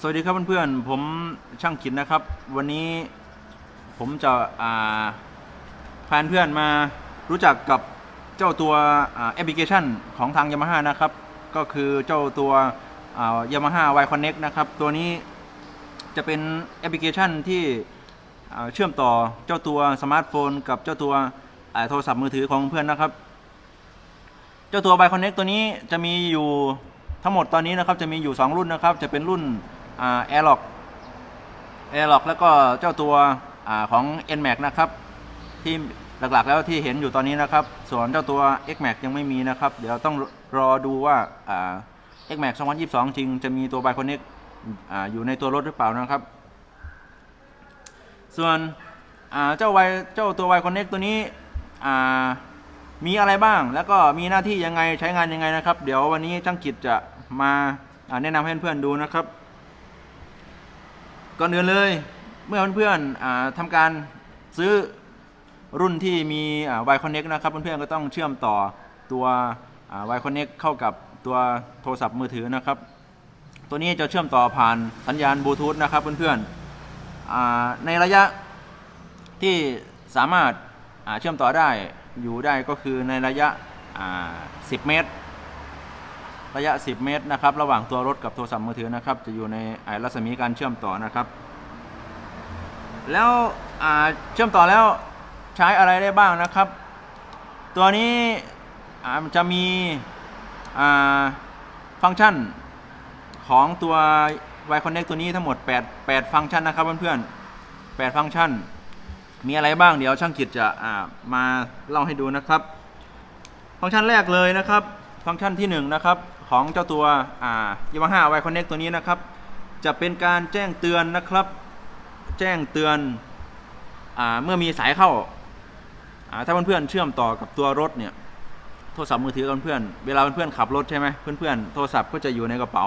สวัสดีครับเพื่อนๆ ผมช่างขินนะครับ วันนี้ผมจะพาเพื่อนมารู้จักกับเจ้าตัวแอปพลิเคชันของทาง Yamaha นะครับ ก็คือเจ้าตัวอ่า Yamaha Y Connect นะครับ ตัวนี้จะเป็นแอปพลิเคชันที่เชื่อมต่อเจ้าตัวสมาร์ทโฟน กับเจ้าตัวโทรศัพท์มือถือของเพื่อนนะครับ เจ้าตัว b y Connect ตัวนี้จะมีอยู่ทั้งหมดตอนนี้นะครับจะมีอยู่ 2 รุ่นนะครับ จะเป็นรุ่น แอ่า Airlock Airlock แล้วก็เจ้าตัวอของ NMAX นะครับ ที่หลักๆแล้วที่เห็นอยู่ตอนนี้นะครับ ส่วนเจ้าตัว XMAX ยังไม่มีนะครับ เดี๋ยวต้องรอดูว่าอ่า XMAX 2022 จริงจะมีตัว b y Connect อ่าอยู่ในตัวรถหรือเปล่านะครับ ส่วนเจ้า Y เจ้าตัว Y Connect ตัวนี้มีอะไรบ้าง แล้วก็มีหน้าที่ยังไงใช้งานยังไงนะครับ เดี๋ยววันนี้ช่างกิจจะมาอ่าแนะนำให้เพื่อนๆดูนะครับ ก่อนอื่นเลย เมื่อเพื่อนๆอ่าทำการซื้อรุ่นที่มีอ่า Y Connect นะครับ เพื่อนๆก็ต้องเชื่อมต่อตัวอ่า Y Connect เข้ากับตัวโทรศัพท์มือถือนะครับ ตัวนี้จะเชื่อมต่อผ่านสัญญาณบลูทูธนะครับเพื่อนๆอ่าในระยะที่สามารถเชื่อมต่อได้อยู่ได้ก็คือในระยะ 10 เมตร ระยะ 10 เมตรนะครับ ระหว่างตัวรถกับโทรศัพท์มือถือนะครับ จะอยู่ในอ่ารัศมีการเชื่อมต่อนะครับ แล้วเชื่อมต่อแล้วใช้อะไรได้บ้างนะครับ ตัวนี้จะมีฟังก์ชันของตัว Y Connect ตัวนี้ทั้งหมด 8 8 ฟังก์ชันนะครับเพื่อนๆ8ฟังก์ชัน มีอะไรบ้างเดี๋ยวช่างกิจจะมาเล่าให้ดูนะครับ ฟังก์ชันแรกเลยนะครับ ฟังก์ชันที่1นงนะครับของเจ้าตัวอ่า Yamaha Y Connect ตัวนี้นะครับ จะเป็นการแจ้งเตือนนะครับ แจ้งเตือนอเมื่อมีสายเข้าาถ้าเพื่อนๆเชื่อมต่อกับตัวรถเนี่ยโทรศัพท์มือถือเพื่อนเวลาเพื่อนๆขับรถใช่ไหมเพื่อนๆโทรศัพท์ก็จะอยู่ในกระเป๋า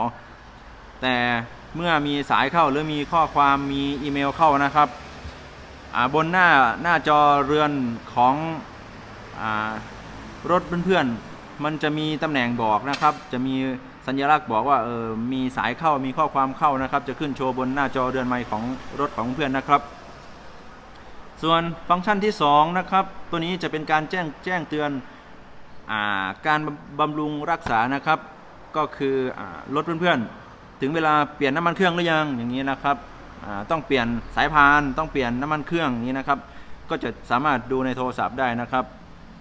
แต่เมื่อมีสายเข้าหรือมีข้อความมีอีเมลเข้านะครับบนหน้าหน้าจอเรือนของอรถเพื่อนๆ มันจะมีตำแหน่งบอกนะครับ จะมีสัญลักษณ์บอกว่าเออมีสายเข้ามีข้อความเข้านะครับ จะขึ้นโชว์บนหน้าจอเรือนไมค์ของรถของเพื่อนนะครับ ส่วนฟังก์ชันที่ 2 นะครับ ตัวนี้จะเป็นการแจ้งแจ้งเตือนอาการบำรุงรักษานะครับ ก็คืออรถเพื่อนๆ ถึงเวลาเปลี่ยนน้ำมันเครื่องหรือยังอย่างนี้นะครับต้องเปลี่ยนสายพานต้องเปลี่ยนน้ำมันเครื่องนี้นะครับ ก็จะสามารถดูในโทรศัพท์ได้นะครับ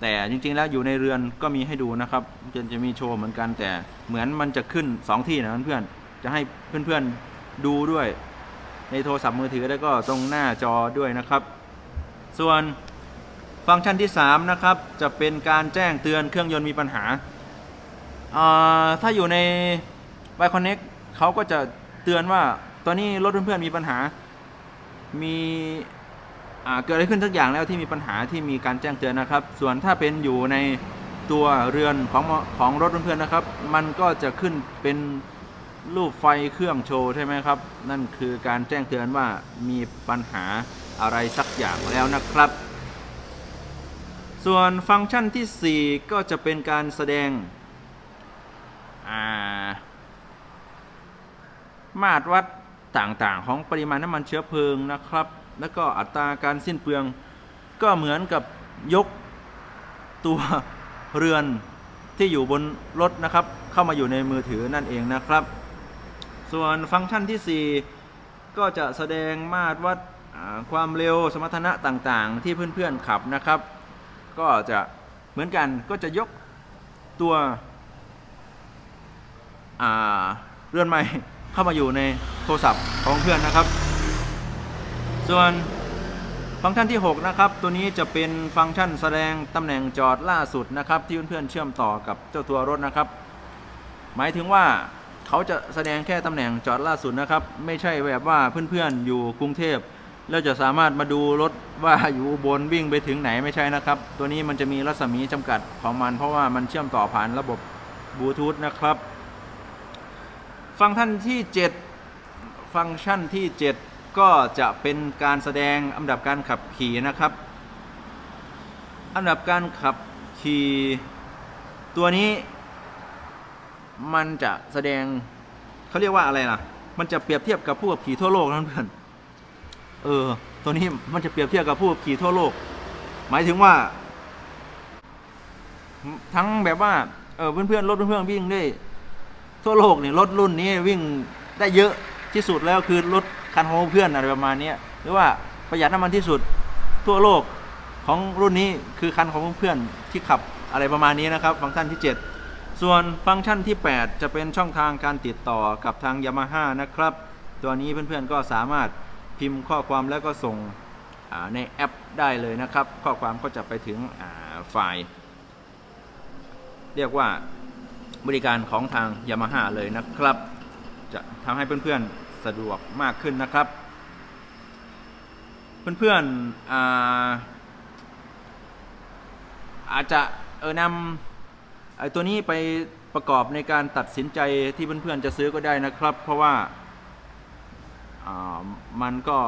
แต่จริง ๆ แล้วอยู่ในเรือนก็มีให้ดูนะครับ จะจะมีโชว์เหมือนกันแต่เหมือนมันจะขึ้น 2 ที่นะเพื่อนๆจะให้เพื่อนๆดูด้วย ในโทรศัพท์มือถือแล้วก็ตรงหน้าจอด้วยนะครับ ส่วนฟังก์ชันที่ 3 นะครับ จะเป็นการแจ้งเตือนเครื่องยนต์มีปัญหา ถ้าอยู่ใน y Connect เขาก็จะเตือนว่าตอนนี้รถเพื่อนๆมีปัญหา มี เกิดอะไรขึ้นสักอย่างแล้วที่มีปัญหาที่มีการแจ้งเตือนนะครับ ส่วนถ้าเป็นอยู่ในตัวเรือนของของรถเพื่อนๆนะครับ มันก็จะขึ้นเป็นรูปไฟเครื่องโชว์ใช่ไหมครับ นั่นคือการแจ้งเตือนว่ามีปัญหาอะไรสักอย่างแล้วนะครับ ส่วนฟังก์ชันทีสี่4 ก็จะเป็นการแสดงามาตรวัดต่างๆ ของปริมาณน้ำมันเชื้อเพลิงนะครับ แล้วก็อัตราการสิ้นเปลือง ก็เหมือนกับยกตัวเรือนที่อยู่บนรถนะครับ เข้ามาอยู่ในมือถือนั่นเองนะครับ ส่วนฟังก์ชันที่ 4 ก็จะแสดงมาตรวัดอ่าความเร็วสมรรถนะต่างๆ ที่เพื่อนๆขับนะครับ ก็จะเหมือนกันก็จะยกตัวเรือนใหม่เข้ามาอยู่ในโทรศัพท์ของเพื่อนนะครับ ส่วนฟังก์ชันที่ 6 นะครับ ตัวนี้จะเป็นฟังก์ชันแสดงตำแหน่งจอดล่าสุดนะครับ ที่เพื่อนๆเชื่อมต่อกับเจ้าตัวรถนะครับ หมายถึงว่าเขาจะแสดงแค่ตำแหน่งจอดล่าสุดนะครับ ไม่ใช่แบบว่าเพื่อนๆอยู่กรุงเทพแล้วจะสามารถมาดูรถว่าอยู่บนวิ่งไปถึงไหนไม่ใช่นะครับ ตัวนี้มันจะมีรัศมีจำกัดของมัน เพราะว่ามันเชื่อมต่อผ่านระบบบลูทูธนะครับ ฟังก์ชันที่ 7 ฟังก์ชันที่ 7 ก็จะเป็นการแสดงอันดับการขับขี่นะครับ อันดับการขับขี่ตัวนี้ มันจะแสดงเขาเรียกว่าอะไรล่ะ มันจะเปรียบเทียบกับผู้ขับขี่ทั่วโลกนะเพื่อนเออ ตัวนี้มันจะเปรียบเทียบกับผู้ขับขี่ทั่วโลก หมายถึงว่า ทั้งแบบว่าเออเพื่อนๆรถเพื่อนๆวิ่งได้ทั่วโลกเนี่ยรถรุ่นนี้วิ่งได้เยอะที่สุดแล้วคือรถ คันของเพื่อนอะไรประมาณนี้หรือว่าประหยัดน้ำมันที่สุดทั่วโลกของรุ่นนี้คือคันของเพื่อนที่ขับอะไรประมาณนี้นะครับ ฟังก์ชันที่ 7 ส่วนฟังก์ชันที่ 8 จะเป็นช่องทางการติดต่อกับทางยามาฮ่านะครับ ตัวนี้เพื่อนๆก็สามารถพิมพ์ข้อความแล้วก็ส่งในแอปได้เลยนะครับ ข้อความก็จะไปถึงอ่าไฟล์เรียกว่าบริการของทางยามาฮ่าเลยนะครับ จะทำให้เพื่อนๆ สะดวกมากขึ้นนะครับ เพื่อนๆอาอาจจะเออนำไอ้ตัวนี้ไปประกอบในการตัดสินใจที่เพื่อนๆจะซื้อก็ได้นะครับ เพราะว่าามันก็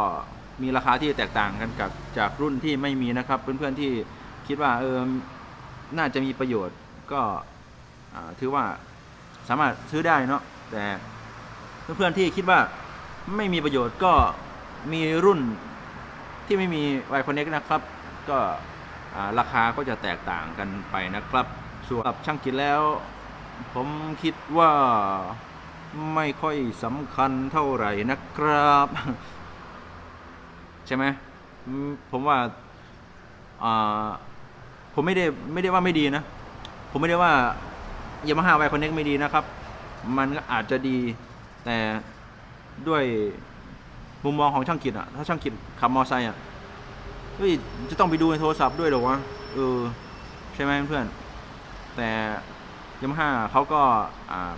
มีราคาที่แตกต่างกันกับจากรุ่นที่ไม่มีนะครับเพื่อนๆที่คิดว่าเออน่าจะมีประโยชน์ก็ถือว่าสามารถซื้อได้เนาะแต่ เพื่อนๆที่คิดว่าไม่มีประโยชน์ก็มีรุ่นที่ไม่มี y Connect นะครับ ก็ราคาก็จะแตกต่างกันไปนะครับ ส่วนช่างกิจแล้ว ผมคิดว่าไม่ค่อยสำคัญเท่าไหร่นะครับ ใช่ไหมผมว่าผมไม่ได้ไม่ได้ว่าไม่ดีนะ ผมไม่ได้ว่ายามาฮ่า y Connect ไม่ดีนะครับ มันก็อาจจะดี แต่ด้วยมุมมองของช่างกิจอะถ้าช่างกิจขับมอไซค์อะเฮ้ยจะต้องไปดูในโทรศัพท์ด้วยหรอวะเออใช่ไหมเพื่อน แต่ยามาฮ่าเขาก็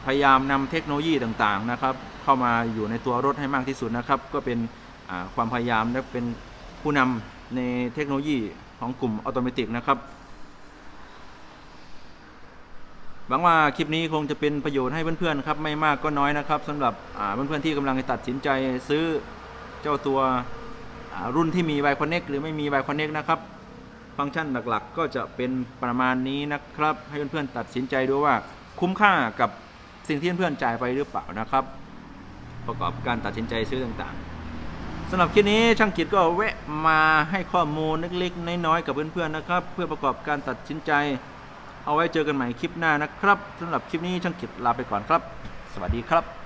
พยายามนำเทคโนโลยีต่างๆนะครับ เข้ามาอยู่ในตัวรถให้มากที่สุดนะครับ ก็เป็นความพยายามและเป็นผู้นำในเทคโนโลยีของกลุ่มออโตเมติกนะครับ หวังว่าคลิปนี้คงจะเป็นประโยชน์ให้เพื่อนๆครับไม่มากก็น้อยนะครับสำหรับเพื่อนๆที่กำลังตัดสินใจซื้อเจ้าตัวรุ่นที่มี y Connect หรือไม่มี y Connect นะครับ ฟังก์ชันหลักๆ ก็จะเป็นประมาณนี้นะครับ ให้เพื่อนๆตัดสินใจดูว่าคุ้มค่ากับสิ่งที่เพื่อนๆจ่ายไปหรือเปล่านะครับ ประกอบการตัดสินใจซื้อต่างๆสำหรับคลิปนี้ช่างกิจก็แวะมาให้ข้อมูลเล็กๆน้อยๆกับเพื่อนๆนะครับ เพื่อประกอบการตัดสินใจ เอาไว้เจอกันใหม่คลิปหน้านะครับสำหรับคลิปนี้ช่างกิจลาไปก่อนครับ สวัสดีครับ